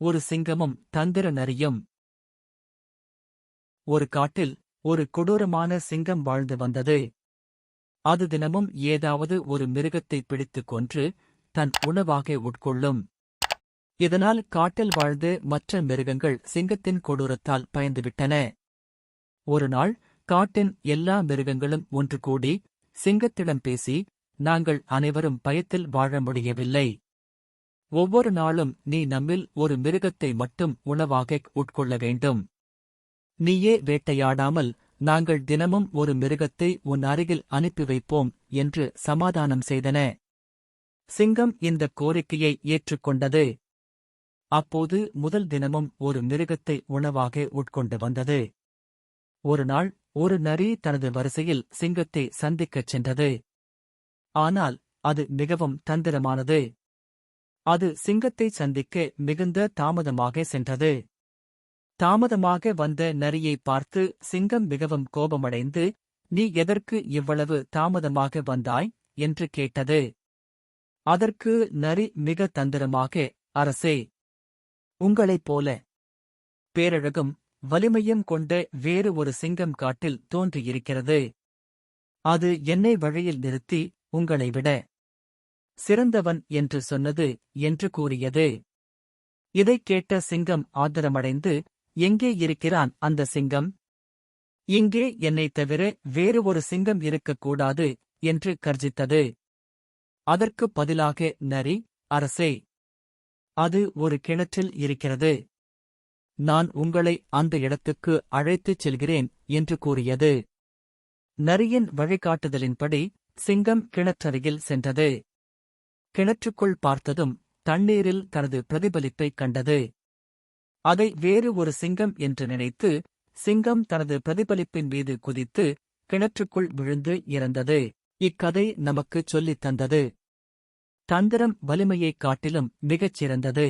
ஒரு சிங்கமும் தந்திர நரியும். ஒரு காட்டில் ஒரு கொடூரமான சிங்கம் வாழ்ந்து வந்தது. அது தினமும் ஏதாவது ஒரு மிருகத்தை பிடித்துக் கொன்று தன் உணவாக உட்கொள்ளும். இதனால் காட்டில் வாழ்ந்து மற்ற மிருகங்கள் சிங்கத்தின் கொடூரத்தால் பயந்துவிட்டன. ஒருநாள் காட்டின் எல்லா மிருகங்களும் ஒன்று கூடி சிங்கத்திடம் பேசி நாங்கள் அனைவரும் பயத்தில் வாழ முடியவில்லை. ஒவ்வொரு நாளும் நீ நம்மில் ஒரு மிருகத்தை மட்டும் உணவாக உட்கொள்ள வேண்டும். நீயே வேட்டையாடாமல் நாங்கள் தினமும் ஒரு மிருகத்தை உன் அருகில் அனுப்பி வைப்போம் என்று சமாதானம் செய்தன. சிங்கம் இந்த கோரிக்கையை ஏற்றுக்கொண்டது. அப்போது முதல் தினமும் ஒரு மிருகத்தை உணவாக உட்கொண்டு வந்தது. ஒரு நாள் ஒரு நரி தனது வரிசையில் சிங்கத்தை சந்திக்கச் சென்றது. ஆனால் அது மிகவும் தந்திரமானது. அது சிங்கத்தை சந்திக்க மிகுந்த தாமதமாக சென்றது. தாமதமாக வந்த நரியை பார்த்து சிங்கம் மிகவும் கோபமடைந்து நீ எதற்கு இவ்வளவு தாமதமாக வந்தாய்? என்று கேட்டது. அதற்கு நரி மிக தந்திரமாக அரசே உங்களைப் போல பேரழகும் வலிமையும் கொண்ட வேறு ஒரு சிங்கம் காட்டில் தோன்றியிருக்கிறது. அது என்னை வழியில் நிறுத்தி உங்களை விட சிறந்தவன் என்று சொன்னது என்று கூறியது. இதைக் கேட்ட சிங்கம் ஆத்திரமடைந்து எங்கே இருக்கிறான் அந்த சிங்கம்? இங்கே என்னைத் தவிர வேறு ஒரு சிங்கம் இருக்கக்கூடாது என்று கர்ஜித்தது. அதற்குப் பதிலாக நரி அரசே அது ஒரு கிணற்றில் இருக்கிறது. நான் உங்களை அந்த இடத்துக்கு அழைத்துச் செல்கிறேன் என்று கூறியது. நரியின் வழிகாட்டுதலின்படி சிங்கம் கிணற்றருகில் சென்றது. கிணற்றுக்குள் பார்த்ததும் தண்ணீரில் தனது பிரதிபலிப்பைக் கண்டது. அதை வேறு ஒரு சிங்கம் என்று நினைத்து சிங்கம் தனது பிரதிபலிப்பின் மீது குதித்து கிணற்றுக்குள் விழுந்து இறந்தது. இக்கதை நமக்குச் சொல்லித் தந்தது. தந்திரம் வலிமையைக் காட்டிலும் மிகச் சிறந்தது